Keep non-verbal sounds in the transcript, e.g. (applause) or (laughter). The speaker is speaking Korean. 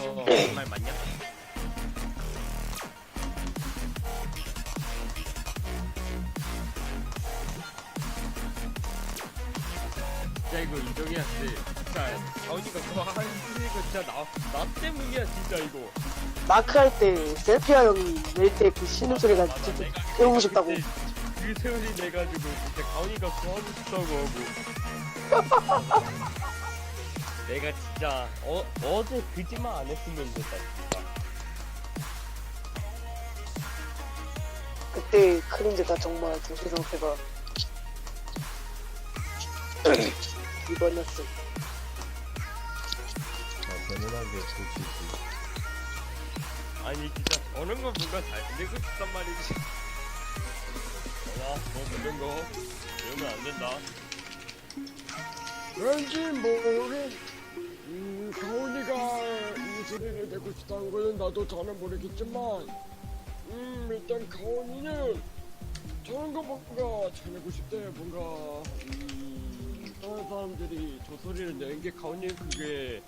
그거 정말 맞냐? 진짜 이거 인정이야 진짜 진짜 자훈이가 그거 하는 거 진짜 나, 나 때문이야 진짜 이거 마크 할 때 셀피아 형이 낼때그 신음 소리가 진짜 배우고 싶다고. 그 세훈이 돼가지고 진짜 가훈이가 그거 하고 싶다고 하고 (laughs) 내가 진짜 어 어제 그지만 안 했으면 됐다 진짜. 그때 크린즈가 정말 정신 상태가 이번이었어. 아, 재미나게 고치지. 아니 진짜 저런 거 뭔가 잘 되고 싶단 말이지. 야, 너 이런 거 이러면 안 된다. 왠지 가온이가 이 소리를 내고 싶다는 거는 나도 잘은 모르겠지만 음 일단 가온이는 저런 거 뭔가 잘 내고 싶대 뭔가. 음, 다른 사람들이 저 소리를 내는 게 가온이 그게